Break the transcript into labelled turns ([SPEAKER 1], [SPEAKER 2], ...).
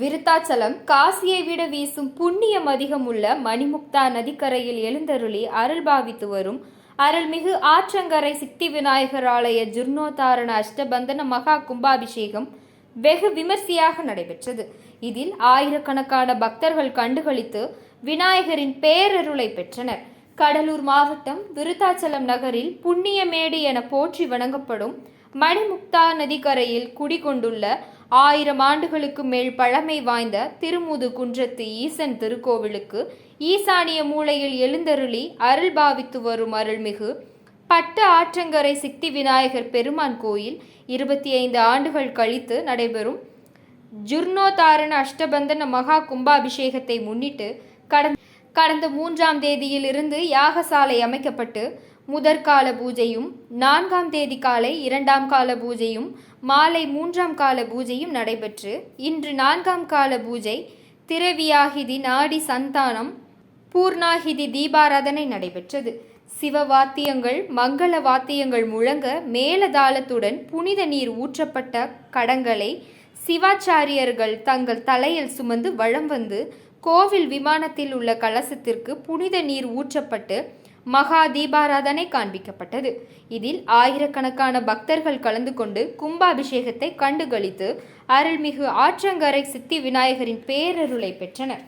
[SPEAKER 1] விருத்தாச்சலம் காசியை விட வீசும் புண்ணியம் அதிகம் உள்ள மணிமுக்தா நதிக்கரையில் எழுந்தருளி அருள் பாவித்து வரும் அருள்மிகு ஆற்றங்கரை சித்தி விநாயகர் ஆலய ஜுர்ணோதாரண அஷ்டபந்தன மகா கும்பாபிஷேகம் வெகு விமர்சையாக நடைபெற்றது. இதில் ஆயிரக்கணக்கான பக்தர்கள் கண்டுகளித்து விநாயகரின் பேரருளை பெற்றனர். கடலூர் மாவட்டம் விருத்தாச்சலம் நகரில் புண்ணியமேடு என போற்றி வணங்கப்படும் மணிமுக்தா நதிக்கரையில் குடிகொண்டுள்ள ஆயிரம் ஆண்டுகளுக்கு மேல் பழமை வாய்ந்த திருமுது குன்றத்து ஈசன் திருக்கோவிலுக்கு ஈசானிய மூலையில் எழுந்தருளி அருள் பாவித்து வரும் அருள்மிகு பட்டு ஆற்றங்கரை சித்தி விநாயகர் பெருமான் கோயில் இருபத்தி ஐந்து ஆண்டுகள் கழித்து நடைபெறும். ஜுர்னோதாரண அஷ்டபந்தன மகா கும்பாபிஷேகத்தை முன்னிட்டு கடந்த கடந்த மூன்றாம் தேதியில் இருந்து யாகசாலை அமைக்கப்பட்டு முதற்கால பூஜையும் நான்காம் தேதி காலை இரண்டாம் கால பூஜையும் மாலை மூன்றாம் கால பூஜையும் நடைபெற்று இன்று நான்காம் கால பூஜை திரவியாகிதி நாடி சந்தானம் பூர்ணாகிதி தீபாராதனை நடைபெற்றது. சிவ வாத்தியங்கள் மங்கள வாத்தியங்கள் முழங்க மேலதாளத்துடன் புனித நீர் ஊற்றப்பட்ட கடங்களை சிவாச்சாரியர்கள் தங்கள் தலையில் சுமந்து வளம் வந்து கோவில் விமானத்தில் உள்ள கலசத்திற்கு புனித நீர் ஊற்றப்பட்டு மகா தீபாராதனை காண்பிக்கப்பட்டது. இதில் ஆயிரக்கணக்கான பக்தர்கள் கலந்து கொண்டு கும்பாபிஷேகத்தை கண்டுகளித்து அருள்மிகு ஆற்றங்கரை சித்தி விநாயகரின் பேரருளை பெற்றனர்.